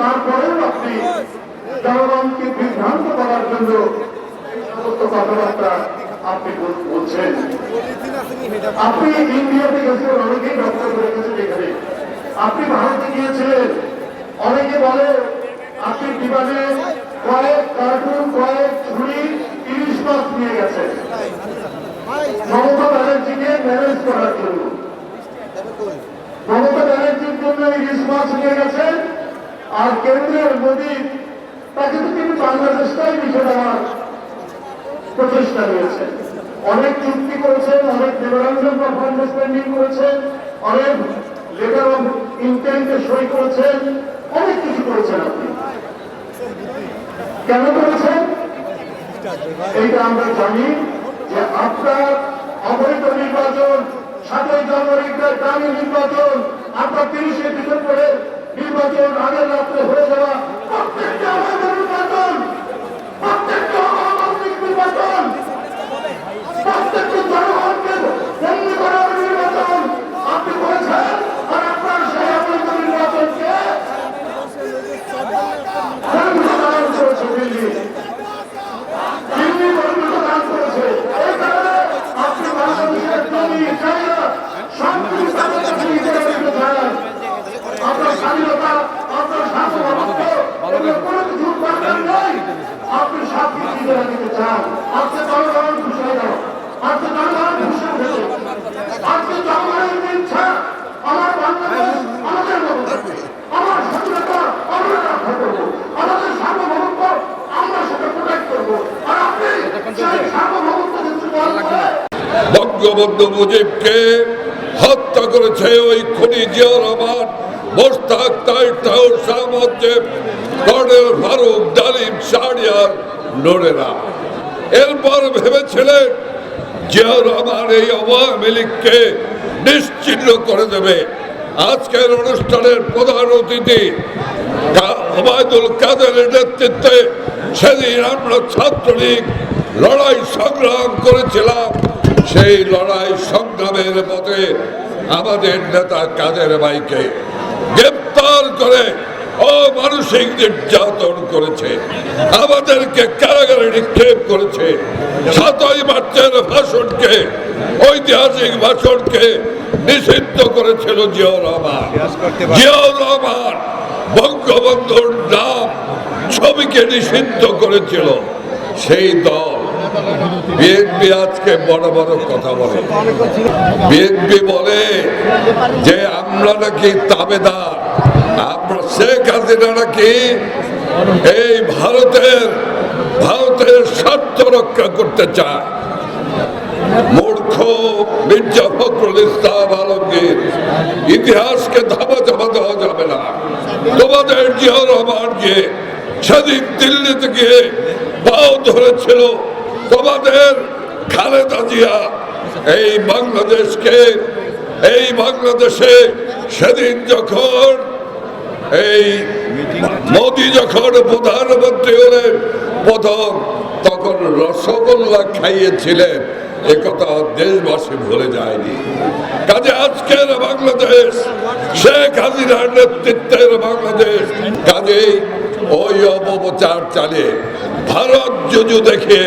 তারপরেও আপনি জনগণকে বিভ্রান্ত করার জন্য কথাবার্তা আপনি বলছেন। আপনি ইন্ডিয়াতে অনেকেই করে গেছেন এখানে। আপনি ভারতে গিয়েছিলেন, অনেকে বলে আপনি বিমানে কয়েক কার্টুন, কয়েক ছুরি ইলিশ মাছ নিয়ে গেছেন। মমতা ব্যানার্জিকে ম্যানেজ করার জন্য। মমতা ব্যানার্জির জন্য ইলিশ মাছ নিয়ে গেছেন। আর কেন্দ্রের মোদী, তাকে তো তিনি বাংলাদেশটাই লিখে দেওয়ার প্রচেষ্টা নিয়েছেন অনেক চুক্তি করেছেন, অনেক মেমোরান্ডাম অফ আন্ডারস্ট্যান্ডিং করেছেন, অনেক লেটার অফ ইন্টেন্টে সই করেছেন, অনেক কিছু করেছেন আপনি। কেন করেছেন? এইটা আমরা জানি যে আপনার অবৈধ নির্বাচন, সাতই জানুয়ারি দামি নির্বাচন, আপনার তিরিশে ডিসেম্বরের নির্বাচন আগের রাত্রে হয়ে যাওয়া প্রত্যেকটা অবৈধ নির্বাচন প্রত্যেকটা অগণতান্ত্রিক নির্বাচন প্রত্যেকটা জনগণকে বন্দি করার নির্বাচন আপনি করেছেন আর আপনার সেই অবৈধ নির্বাচনকে সংবিধান করেছে দিল্লি দিল্লি সংবিধান করেছে এই কারণে আপনি বাংলাদেশের জমি জায়গা সব কিছু তাদের কাছে নিয়ে চলে যেতে চান আপনার স্বাধীনতা আপনার সার্বভৌমত্ব এগুলো কোনো কিছু দরকার নেই আপনি সব কিছু নিজেরা দিতে চান আজকে জনগণ খুশি হয়ে গেল আজকে জনগণ খুশি হয়েছে আজকে জনগণের ইচ্ছা আমার বাংলাদেশ আমাদের মতো থাকবে আমার স্বাধীনতা আমরা রক্ষা করব আমাদের সার্বভৌমত্ব আমরা সেটা প্রোটেক্ট করব আর আপনি সেই সার্বভৌমত্ব কিছু বলবেন বঙ্গবন্ধু মুজিবকে হত্যা করেছে ওই খুনি জিয়া মোস্তাক কর্নেল ফারুক ডালিম এরপর ভেবেছিলেন এই আওয়ামী লীগকে নিশ্চিহ্ন করে দেবে। আজকের অনুষ্ঠানের প্রধান অতিথি ওবায়দুল কাদেরের নেতৃত্বে সেদিন আমরা ছাত্রলীগ লড়াই সংগ্রাম করেছিলাম। সেই লড়াই সংগ্রামের পথে আমাদের নেতা কাদের ভাইকে গ্রেপ্তার করে অমানসিক নির্যাতন করেছে। আমাদেরকে কারাগারে নিক্ষেপ করেছে। সাতই মার্চের ভাষণকে ঐতিহাসিক ভাষণকে নিষিদ্ধ করেছিল জিয়াউর রহমান। জিয়াউর রহমান বঙ্গবন্ধুর নাম ছবিকে নিষিদ্ধ করেছিল। সেই দল বিএনপি আজকে বড় বড় কথা বলে। বিএনপি বলে যে আমরা নাকি তাবেদার, আমরা শেখ হাসিনা নাকি এই ভারতের ভারতের স্বার্থ রক্ষা করতে চায়। মূর্খ মির্জা ফখরুল ইসলাম আলমগীর, ইতিহাসকে ধামা চাপা দেওয়া যাবে না। তোমাদের জিয়া রহমান গিয়ে সেদিন দিল্লিতে গিয়ে পাও ধরেছিল তোমাদের খালেদা জিয়া, এই বাংলাদেশকে, এই বাংলাদেশে সেদিন যখন এই মোদী যখন প্রধানমন্ত্রী হলেন প্রথম, তখন রসগোল্লা খাইয়েছিলেন। এ কথা দেশবাসী ভুলে যায়নি। কাজে আজকের বাংলাদেশ, শেখ হাসিনার নেতৃত্বের বাংলাদেশ, কাজেই ওই অপপ্রচার চালিয়ে ভারত যুজু দেখে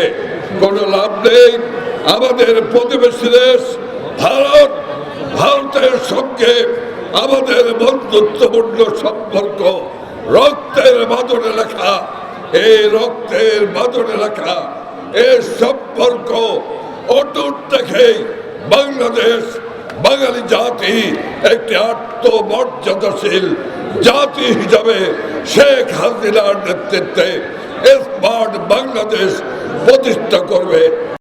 কোনো লাভ নেই। আমাদের প্রতিবেশী দেশ, ভারত, ভারতের সঙ্গে আমাদের বন্ধুত্বপূর্ণ সম্পর্ক। রক্তের বাদনে লেখা, এই রক্তের বাদনে লেখা এই সম্পর্ক অটুট দেখেই বাংলাদেশ, বাঙালি জাতি একটি আত্মমর্যাদাশীল জাতি হিসাবে শেখ হাসিনার নেতৃত্বে স্মার্ট বাংলাদেশ প্রতিষ্ঠা করবে।